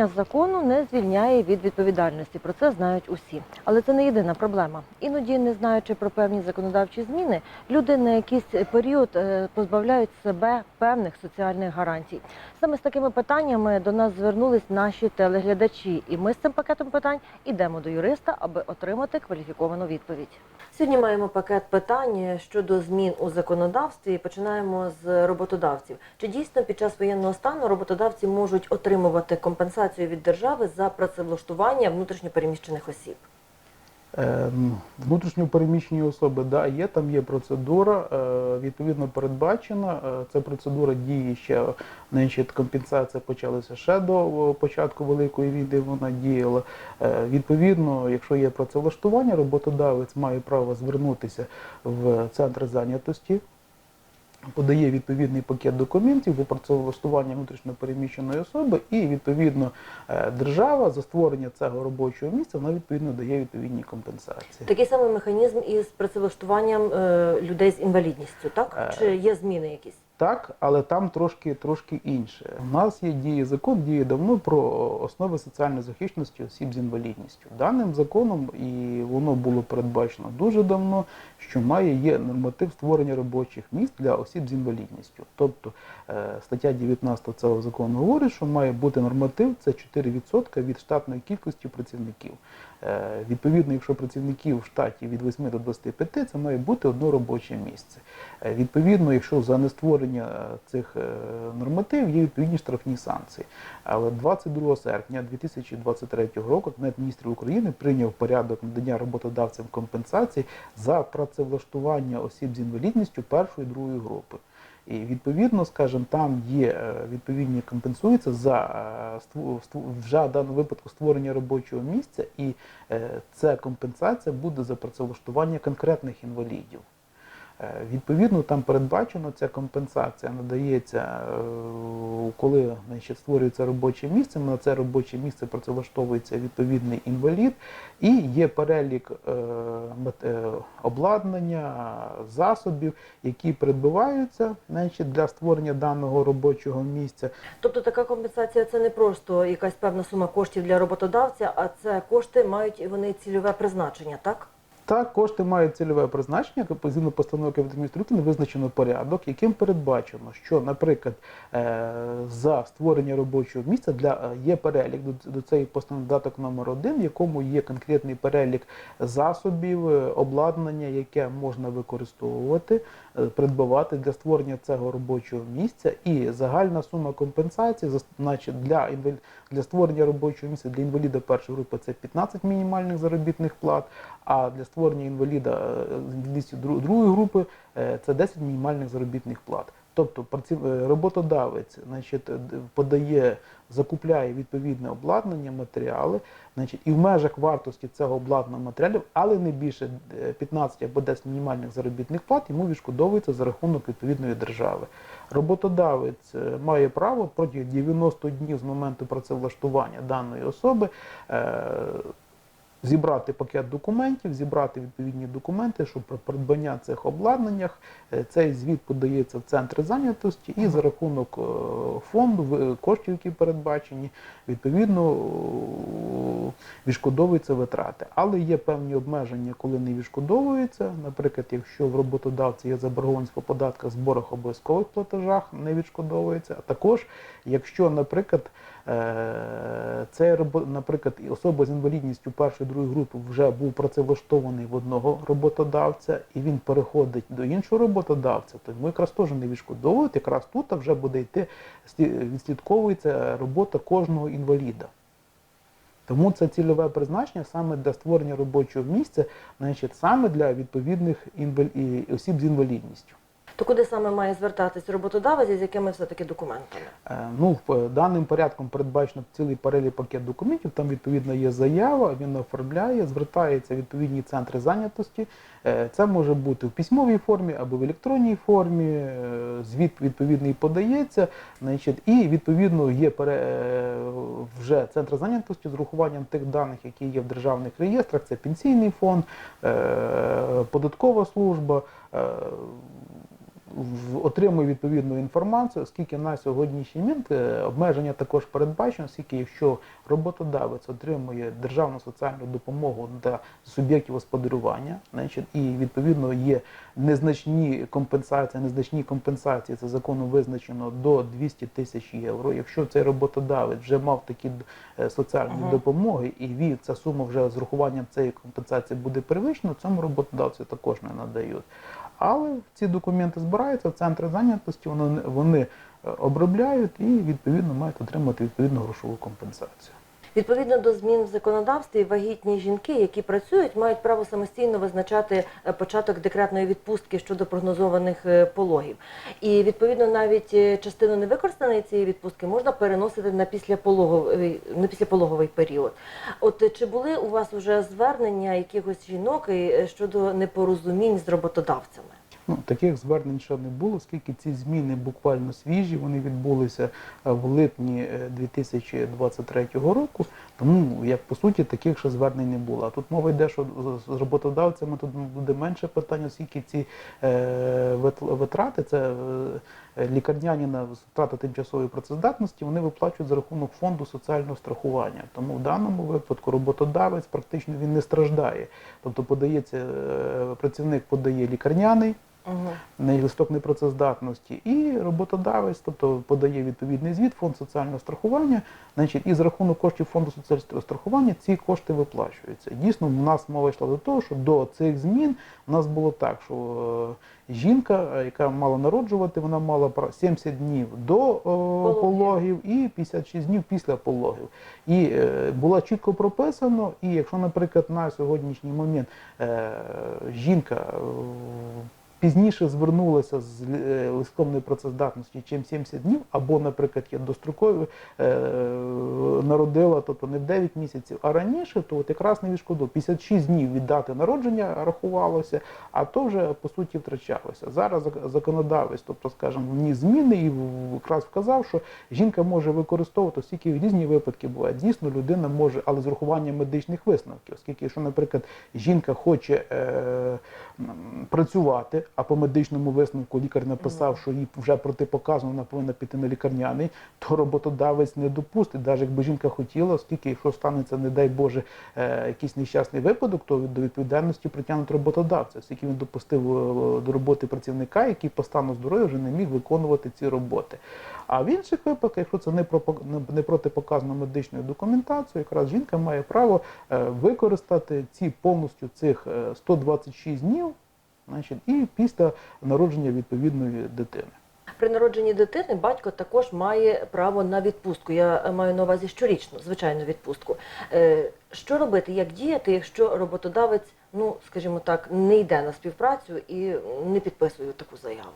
Порушення закону не звільняє від відповідальності. Про це знають усі. Але це не єдина проблема. Іноді, не знаючи про певні законодавчі зміни, люди на якийсь період е, позбавляють себе певних соціальних гарантій. Саме з такими питаннями до нас звернулись наші телеглядачі, і ми з цим пакетом питань ідемо до юриста, аби отримати кваліфіковану відповідь. Сьогодні маємо пакет питань щодо змін у законодавстві. Починаємо з роботодавців. Чи дійсно під час воєнного стану роботодавці можуть отримувати компенсацію від держави за працевлаштування внутрішньопереміщених осіб? Ем, Внутрішньо переміщені особи, да, є, там є процедура, е, відповідно передбачена. Е, Ця процедура діє ще, значить, компенсація почалася ще до початку Великої війни, вона діяла. Е, Відповідно, якщо є працевлаштування, роботодавець має право звернутися в центр зайнятості, подає відповідний пакет документів по працевлаштування внутрішньопереміщеної особи, і відповідно е, держава за створення цього робочого місця вона відповідно дає відповідні компенсації. Такий самий механізм із працевлаштуванням е, людей з інвалідністю, так? Е, Чи є зміни якісь? Так, але там трошки трошки інше. У нас є діє закон, діє давно про основи соціальної захищеності осіб з інвалідністю. Даним законом і воно було передбачено дуже давно, що має є норматив створення робочих місць для осіб з інвалідністю. Тобто е, стаття 19 цього закону говорить, що має бути норматив це 4% від штатної кількості працівників. Е, Відповідно, якщо працівників в штаті від 8 до 25, це має бути одно робоче місце. Е, Відповідно, якщо за нестворення е, цих нормативів є відповідні штрафні санкції. Але 22 серпня 2023 року Кабінет міністрів України прийняв порядок надання роботодавцям компенсацій за працевлаштування осіб з інвалідністю першої і другої групи. І відповідно, скажімо, там є е, відповідні компенсуються за е, вже в даному випадку створення робочого місця, і е, ця компенсація буде за працевлаштування конкретних інвалідів. Е, Відповідно, там передбачено ця компенсація надається, е, коли значить, створюється робоче місце. На це робоче місце працевлаштовується відповідний інвалід, і є перелік е, обладнання, засобів, які придбаваються значить, для створення даного робочого місця. Тобто така компенсація це не просто якась певна сума коштів для роботодавця, а це кошти мають вони цільове призначення, так? Так, кошти мають цільове призначення, як згідно постанови Кабінету міністрів визначено порядок, яким передбачено, що, наприклад, е, за створення робочого місця для е, є перелік. До, цієї постанови додаток номер 1 в якому є конкретний перелік засобів, е, обладнання, яке можна використовувати, придбавати для створення цього робочого місця, і загальна сума компенсації значить, для для створення робочого місця для інваліда першої групи це 15 мінімальних заробітних плат, а для створення інваліда е, з інвалідністю другої групи е, це 10 мінімальних заробітних плат. Тобто е, роботодавець значить, подає, закупляє відповідне обладнання, матеріали, значить, і в межах вартості цього обладнання матеріалів, але не більше е, 15 або 10 мінімальних заробітних плат, йому відшкодовується за рахунок відповідної держави. Роботодавець має право протягом 90 днів з моменту працевлаштування даної особи зібрати пакет документів, зібрати відповідні документи, що про придбання цих обладнаннях е, цей звіт подається в центри зайнятості і за рахунок е, фонду коштів, які передбачені, відповідно е, відшкодовуються витрати. Але є певні обмеження, коли не відшкодовуються. Наприклад, якщо в роботодавці є заборгованість по податках, зборах, обов'язкових платежах, не відшкодовується. А також, якщо, наприклад, це робо- наприклад, особа з інвалідністю першої другої групи вже був працевлаштований в одного роботодавця, і він переходить до іншого роботодавця, то йому якраз теж не відшкодовують. Якраз тут вже буде йти відслідковується робота кожного інваліда. Тому це цільове призначення саме для створення робочого місця, значить, саме для відповідних інвал- осіб з інвалідністю. То куди саме має звертатись роботодавець і з якими все-таки документами? Е, Ну, в- даним порядком передбачено цілий перелік пакет документів. Там відповідно є заява, він оформляє, звертається в відповідні центри зайнятості. Е, Це може бути в письмовій формі або в електронній формі. е, Звіт відповідний подається, значить, і відповідно є пере- е, вже центр зайнятості з урахуванням тих даних, які є в державних реєстрах. Це пенсійний фонд, е, податкова служба. Отримує відповідну інформацію, оскільки на сьогоднішній момент е, обмеження також передбачено, оскільки якщо роботодавець отримує державну соціальну допомогу для суб'єктів господарювання, значить, і відповідно є незначні компенсації, незначні компенсації, це законом визначено до 200 тисяч євро. Якщо цей роботодавець вже мав такі е, соціальні Ага. допомоги, і він ця сума вже з урахуванням цієї компенсації буде перевищена, цьому роботодавцю також не надають. Але ці документи збираються в центри зайнятості, вони, вони е, обробляють і відповідно мають отримати відповідну грошову компенсацію. Відповідно до змін в законодавстві, вагітні жінки, які працюють, мають право самостійно визначати е, початок декретної відпустки щодо прогнозованих е, пологів. І відповідно навіть е, частину невикористаної цієї відпустки можна переносити на післяпологовий, на післяпологовий період. От чи були у вас вже звернення якихось жінок щодо непорозумінь з роботодавцями? Ну, таких звернень ще не було, оскільки ці зміни буквально свіжі, вони відбулися е, в липні е, 2023 року. Тому, як по суті, таких ще звернень не було. А тут мова йде, що з- роботодавцями тут буде менше питань, оскільки ці е, витрати, це е, лікарняні на втрати тимчасової працездатності, вони виплачують за рахунок фонду соціального страхування. Тому в даному випадку роботодавець практично він не страждає. Тобто подається е, працівник подає лікарняний Угу. на листок непрацездатності, і роботодавець, тобто подає відповідний звіт, фонд соціального страхування, значить, і за рахунок коштів фонду соціального страхування ці кошти виплачуються. Дійсно, в нас мова йшла до того, що до цих змін у нас було так, що е, жінка, е, яка мала народжувати, вона мала 70 днів до е, пологів і 56 днів після пологів. І було чітко прописано, і якщо, наприклад, на сьогоднішній момент жінка пізніше звернулася з е, листком непрацездатності, чим 70 днів, або, наприклад, є дострокові е, народила, тобто не в 9 місяців, а раніше, то от якраз не відшкодовував. 56 днів від дати народження рахувалося, а то вже по суті втрачалося. Зараз законодавець, тобто, скажімо, вніс зміни і якраз вказав, що жінка може використовувати, оскільки різні випадки бувають. Дійсно, людина може, але з урахуванням медичних висновків, оскільки, якщо, наприклад, жінка хоче е, працювати, а по медичному висновку лікар написав, що їй вже протипоказано, вона повинна піти на лікарняний, то роботодавець не допустить, навіть якби жінка хотіла, оскільки якщо станеться, не дай Боже, е, якийсь нещасний випадок, то до відповідальності притягнуть роботодавця, оскільки він допустив е, до роботи працівника, який по стану здоров'я вже не міг виконувати ці роботи. А в інших випадках, якщо це не, не- протипоказано медичною документацією, якраз жінка має право е, використати ці повністю цих е, 126 днів, значить, і після народження відповідної дитини. При народженні дитини батько також має право на відпустку. Я маю на увазі щорічну, звичайну відпустку. Е, Що робити, як діяти, якщо роботодавець, ну скажімо так, не йде на співпрацю і не підписує таку заяву?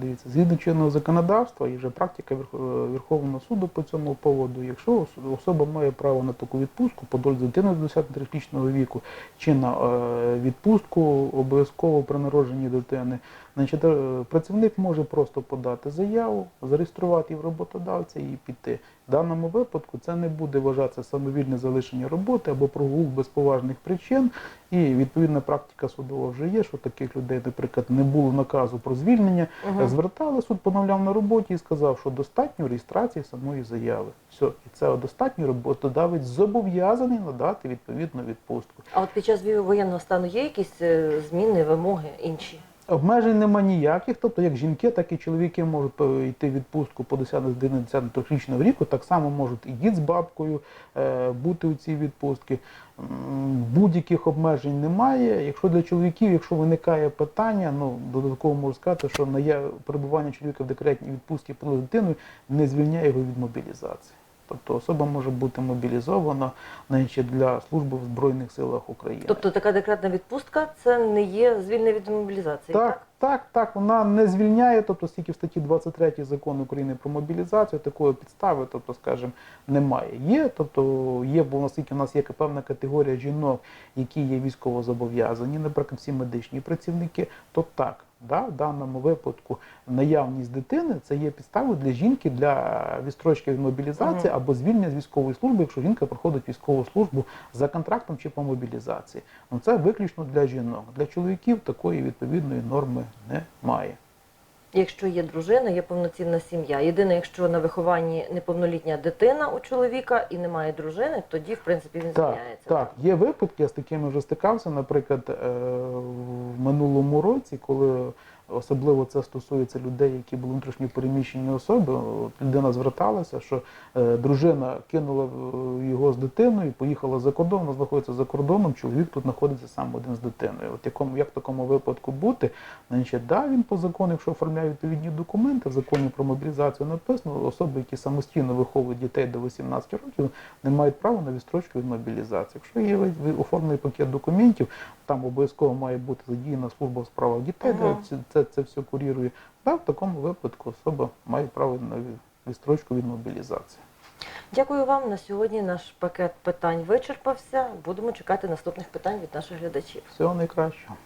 Дивіться, згідно чинного законодавства і вже практика Верховного суду по цьому поводу, якщо особа має право на таку відпустку по долі дитини до 10-річного віку чи на е, відпустку обов'язково при народженні дитини, значить, е, працівник може просто подати заяву, зареєструвати в роботодавця і піти. В даному випадку це не буде вважатися самовільне залишення роботи або прогул без поважних причин. І відповідна практика судова вже є, що таких людей, наприклад, не було наказу про звільнення. Мгм. Звертали, суд поновляв на роботі і сказав, що достатньо реєстрації самої заяви. Все, і це достатньо роботодавець зобов'язаний надати відповідну відпустку. А от під час воєнного стану є якісь е, зміни, вимоги інші? Обмежень нема ніяких, тобто як жінки, так і чоловіки можуть е, йти в відпустку по 10-11 річного віку, так само можуть і дід з бабкою е, бути у цій відпустці. Будь-яких обмежень немає. Якщо для чоловіків, якщо виникає питання, ну додатково можу сказати, що перебування чоловіка в декретній відпустці по дитиною не звільняє його від мобілізації. Тобто особа може бути мобілізована навіть для служби в Збройних силах України. Тобто така декретна відпустка це не є звільнення від мобілізації, так? Так, так, так, вона не звільняє, тобто скільки в статті 23 закону України про мобілізацію такої підстави, тобто, скажімо, немає. Є, тобто є, бо наскільки в нас є певна категорія жінок, які є військово зобов'язані, наприклад, всі медичні працівники, то так. Да, в даному випадку наявність дитини це є підставою для жінки для відстрочки від мобілізації або звільнення з військової служби, якщо жінка проходить військову службу за контрактом чи по мобілізації. Ну це виключно для жінок. Для чоловіків такої відповідної норми немає. Якщо є дружина, є повноцінна сім'я. Єдине, якщо на вихованні неповнолітня дитина у чоловіка і немає дружини, тоді в принципі він Так, зміняється. так, є випадки, я з такими вже стикався, наприклад, е, в минулому році, коли особливо це стосується людей, які були внутрішньо переміщені особи, от людина зверталася, що е, дружина кинула е, його з дитиною, поїхала за кордон, вона знаходиться за кордоном, чоловік тут знаходиться сам один з дитиною. От якому, як в такому випадку бути? Значить, да, він по закону, якщо оформляє відповідні документи, в законі про мобілізацію написано, особи, які самостійно виховують дітей до 18 років, не мають права на відстрочку від мобілізації. Якщо є оформлений пакет документів, там обов'язково має бути задіяна служба у справах дітей, Ага. де це, все це все курірує. Да, в такому випадку особа має право на відстрочку від мобілізації. Дякую вам. На сьогодні наш пакет питань вичерпався. Будемо чекати наступних питань від наших глядачів. Всього найкращого.